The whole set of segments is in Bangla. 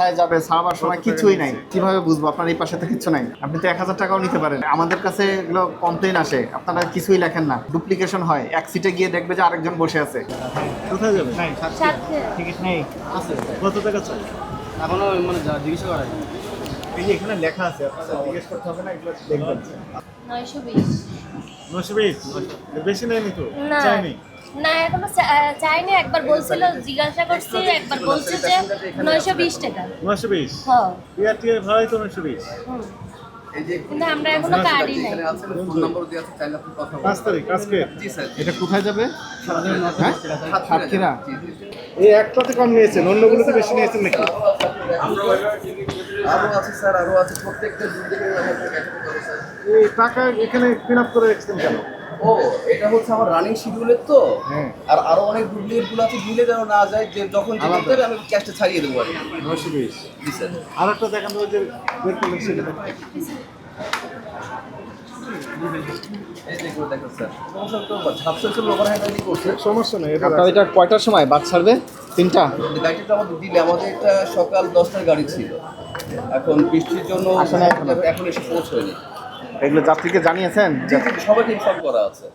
কোথায় যাবে ছাড়বার সময় কিছুই নাই। কীভাবে বুঝব? আপনার এই পাশে তো কিছু নাই। আপনি তো এক হাজার টাকাও নিতে পারেন। আমাদের কাছে এগুলো কমপ্লেন আসে। আপনারা কিছুই লেখেন না। ডুপ্লিকেশন হয়। এক সিটে গিয়ে দেখবে যে আরেকজন বসে আছে। কোথায় যাবে? টিকিট নেই। কত টাকা চাই? এখনও মানে যা- জিজ্ঞাসা করা এই যে এখানে লেখা আছে আপনারা জিজ্ঞেস করতে হবে না এগুলো দেখবেন। নয়শো বিশ। নশো বিশ? বেশি নেয়নি তো? চাইনি? না এখনও চা- চাইনি একবার বলছিল জিজ্ঞাসা করছি একবার বলছে যে নয়শো বিশ টাকা। নশো বিশ? হ্যাঁ। টিয়ার টিয়ার ভাড়াই তো নশো বিশ। হুম। এই যে কিন্তু আমরা এখনও কার্ডই নাই। এখানে আছে ফোন নাম্বার দিয়ে আছে চাইলে আপনি কথা পাঁচ তারিখ আজকে? এটা কোথায় যাবে? হ্যাঁ? সাতক্ষীরা। এই একটাতে কম নিয়েছেন অন্যগুলোতে বেশি নিয়েছেন নাকি? আরও আছে স্যার আরও আছে। প্রত্যেকটা এই টাকা এখানে ফিল আপ করে রেখেছেন কেন? ও এটা হচ্ছে আমার রানিং শিডিউলের তো হ্যাঁ। আর আরও অনেক ডুপ্লিকেটগুলো আছে ভুলে যেন না যায় যে যখন যে আলাদা। হবে আমি ক্যাশটা ছাড়িয়ে দেবো আর কি। নশো বিশ স্যার আর একটা দেখান যে বের করলেন সেটা দেখান। এই যে এগুলো দেখো স্যার সমস্যা নেই এটা আপনার এটা কয়টার সময় বাদ ছাড়বে তিনটা গাড়িটা আমাদের দিলে আমাদের এটা সকাল দশটার গাড়ি ছিল এখন বৃষ্টির জন্য? এখন এসে পৌঁছয়নি এগুলো যাত্রীকে জানিয়েছেন সবাইকে ইনফর্ম করা আছে।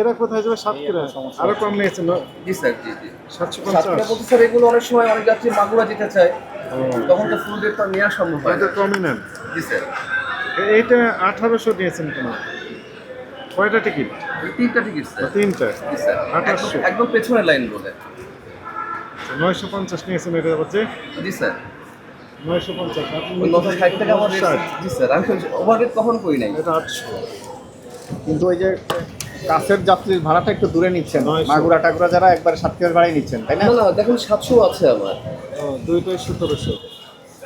এরা কোথায় যাবে? সাতক্ষীরা? আরও কম নিয়েছেন জি স্যার জি জি। সাতশো পঞ্চাশ। বলতে স্যার এগুলো অনেক সময় অনেক যাত্রী মাগুরা যেতে চায়। তখন তো ফুল রেট তো নেওয়া সম্ভব হয়। কমই নেন। জি স্যার। এইটা আঠারোশো নিয়েছেন কেন? কয়টা টিকিট? এই তিনটা টিকিট স্যার। তিনটা? জি স্যার। একদম- একদম পেছনের লাইন বলে। নয়শো পঞ্চাশ নিয়েছেন এটা হচ্ছে জি স্যার। নয়শো পঞ্চাশ আপনি ওই নশো ষাট টাকা আমার rate- জি স্যার আমি ওভার রেট কখন করি নাই? এটা আটশো। কিন্তু ওই যে কাছের যাত্রীর ভাড়াটা একটু দূরে নিচ্ছেন। মাগুরা টাগুরা যারা একবার সাতক্ষীরার ভাড়াই নিচ্ছেন তাই না? না না দেখুন সাতশো আছে আমার। দুইটাই সতেরোশো।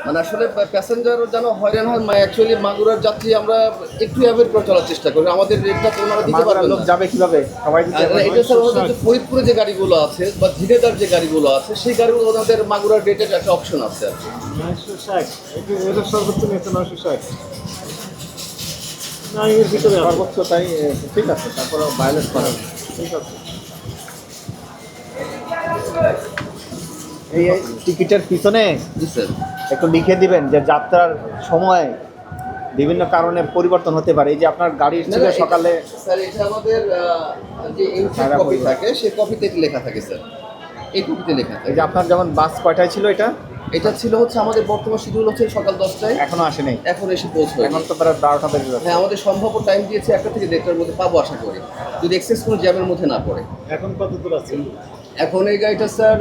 মানে আসলে প্যাসেঞ্জার যেন হয়রান হয় অ্যাকচুয়ালি মাগুরার যাত্রী আমরা একটু অ্যাভয়েড করে চলার চেষ্টা করি। আমাদের রেটটা তো ওনারা দিতে পারবেন লোক যাবে কীভাবে? সবাই এটা স্যার ওদের যে ফরিদপুরে যে গাড়িগুলো আছে বা ধীরেদার যে গাড়িগুলো আছে সেই গাড়িগুলো ওনাদের মাগুরার রেটের একটা অপশন আছে আর কি। নয়শো ষাট। এটা এটা সর্বোচ্চ নিয়েছে নয়শো ষাট। না এর ভিতরে আছে। সর্বোচ্চ তাই ঠিক আছে তারপরে ভায়োলেট করেন ঠিক আছে। এই এই টিকিটের পিছনে? জি স্যার। একটু লিখে দিবেন যে যাত্রার সময় বিভিন্ন কারণে পরিবর্তন হতে পারে। এই যে আপনার গাড়ির ছিল সকালে। স্যার এটা আমাদের যে এন্ট্রি কপি থাকে সেই কপিতে লেখা থাকে স্যার। এই কপিতে লেখা এই থাকে। যে আপনার যেমন বাস কয়টায় ছিল এটা? এটা ছিল হচ্ছে আমাদের বর্তমান শিডিউল হচ্ছে সকাল দশটায়। এখনও আসে নাই। এখন এসে পৌঁছবে এখন তো প্রায় বারোটা বেজে যাচ্ছে। হ্যাঁ আমাদের সম্ভাব্য টাইম দিয়েছে একটা থেকে দেড়টার মধ্যে পাবো আশা করি। যদি এক্সেস কোনো জ্যামের মধ্যে না পড়ে। এখন কত দূর আছে? এখন এই গাড়িটা স্যার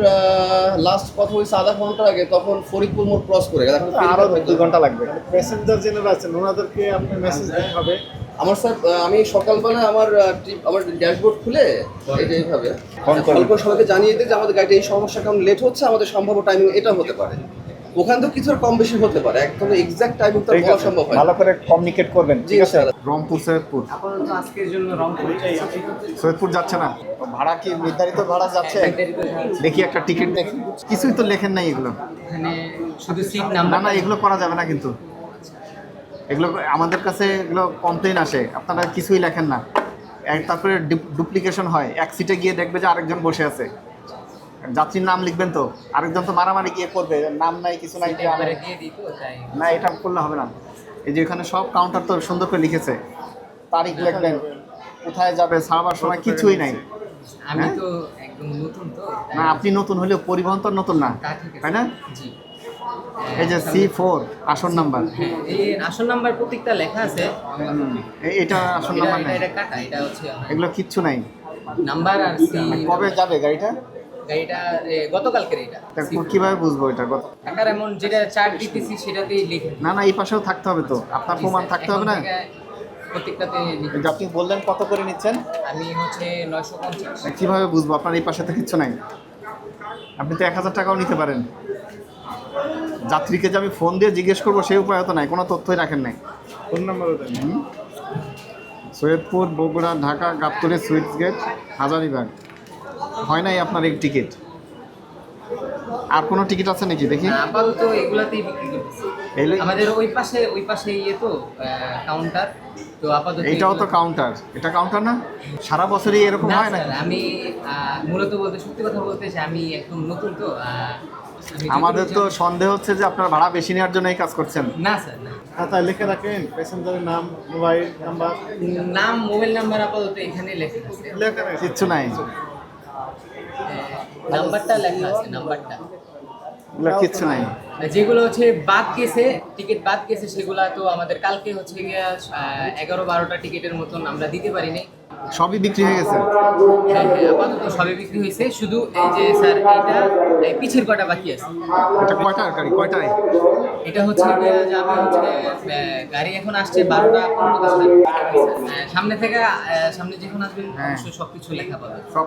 লাস্ট কথা হয়েছে আধা ঘণ্টা আগে তখন ফরিদপুর মোড় ক্রস করে গেছে। এখন আরও দুই ঘণ্টা লাগবে। প্যাসেঞ্জার যারা আছেন ওনাদেরকে আপনি মেসেজ দিতে হবে। আমার স্যার আমি সকালবেলা আমার ট্রিপ আমার ড্যাশবোর্ড খুলে এই যে এইভাবে ফোন করে সবাইকে জানিয়ে দিই যে আমাদের গাড়িটা এই সমস্যা কারণ লেট হচ্ছে আমাদের সম্ভাব্য টাইমিং এটা হতে পারে। ওখান থেকে কিছু কম বেশি হতে পারে। একদম এক্সাক্ট টাইমিং তো বলা সম্ভব হয় ভালো করে কমিউনিকেট করবেন ঠিক আছে? রংপুর সৈয়দপুর। আপাতত আজকের জন্য রংপুর। সৈয়দপুর যাচ্ছে না? ভাড়া কি নির্ধারিত ভাড়া যাচ্ছে? দেখি একটা টিকিট দেখি। কিছুই তো লেখেন নাই এগুলো। এখানে শুধু সিট না নাম্বার না এগুলো করা যাবে না কিন্তু। এগুলো আমাদের কাছে এগুলো কমপ্লেন আসে। আপনারা কিছুই লেখেন না। তারপরে ডুপ্লিকেশন হয়। এক সিটে গিয়ে দেখবে যে আরেকজন বসে আছে। যাত্রীর নাম লিখবেন তো? আরেকজন তো মারামারি গিয়ে করবে নাম নাই কিছু নাই না। এটা করলে হবে না। এই যে এখানে সব কাউন্টার তো সুন্দর করে লিখেছে। তারিখ লিখবেন কোথায় যাবে ছাড়বার সময় কিছুই নাই। আমি হ্যাঁ? তো একদম নতুন তো না আপনি নতুন হলেও পরিবহন তো নতুন না তাই না? জি। এই যে সি ফোর আসন নাম্বার। হ্যাঁ, এই আসল নাম্বার প্রত্যেকটা লেখা আছে। এটা আসন নাম্বার এটা- নাই। এটা কাটা এটা হচ্ছে এগুলো কিচ্ছু নাই। নাম্বার আর কবে যাবে গাড়িটা? গাড়িটা গতকালকের এটা কীভাবে বুঝব এটা? টাকার এমন যেটা চার্ট দিতেছি সেটাতেই লিখে না না এই পাশেও থাকতে হবে তো। আপনার প্রমাণ থাকতে হবে না? প্রত্যেকটাতে আপনি বললেন কত করে নিচ্ছেন? আমি হচ্ছে নয়শো পঞ্চাশ। কীভাবে বুঝব? আপনার এই পাশে তো কিচ্ছু নাই। আপনি তো এক হাজার টাকাও নিতে পারেন। যাত্রীকে যে আমি ফোন দিয়ে জিজ্ঞেস করব সেই উপায় তো নাই। কোনো তথ্যই রাখেন নাই। ফোন নাম্বারও সৈয়দপুর বগুড়া ঢাকা গাবতলী সুইটস গেট হাজারিবাগ। হয় নাই আপনার এই টিকিট আর কোনো টিকিট আছে নাকি? দেখি। আপাতত এগুলাতেই বিক্রি করতেছি। আমাদের ওই পাশে ওই পাশে ইয়ে তো কাউন্টার তো আপাতত এইটাও তো কাউন্টার এটা কাউন্টার না? সারা বছরই এরকম হয় না আমি মূলত বলতে সত্যি কথা বলতে চাই, আমি একদম নতুন তো আমাদের তো সন্দেহ হচ্ছে যে আপনার ভাড়া বেশি নেওয়ার জন্য এই কাজ করছেন। না স্যার না। খাতায় লিখে রাখেন প্যাসেঞ্জারের নাম মোবাইল নাম্বার নাম মোবাইল নাম্বার আপাতত এখানে লেখা আছে। কিচ্ছু নাই। নাম্বারটা লেখা আছে নাম্বারটা। কিছু নাই। যেগুলো হচ্ছে বাদ গেছে টিকিট বাদ গেছে সেগুলো তো আমাদের কালকে হচ্ছে গিয়ে এগারো বারোটা টিকিটের মতন আমরা দিতে পারিনি। সবই বিক্রি হয়ে গেছে। হ্যাঁ হ্যাঁ আপাতত সবই বিক্রি হয়েছে। শুধু এই যে স্যার এটা এই পিছের কয়টা বাকি আছে? এটা কয়টার গাড়ি? কয়টায়? এটা হচ্ছে যাবে হচ্ছে আহ, গাড়ি এখন আসছে বারোটা পনেরো দশ আহ, সামনে থেকে আহ, সামনে যখন আসবেন হ্যাঁ। সবকিছু লেখা পাবে। সব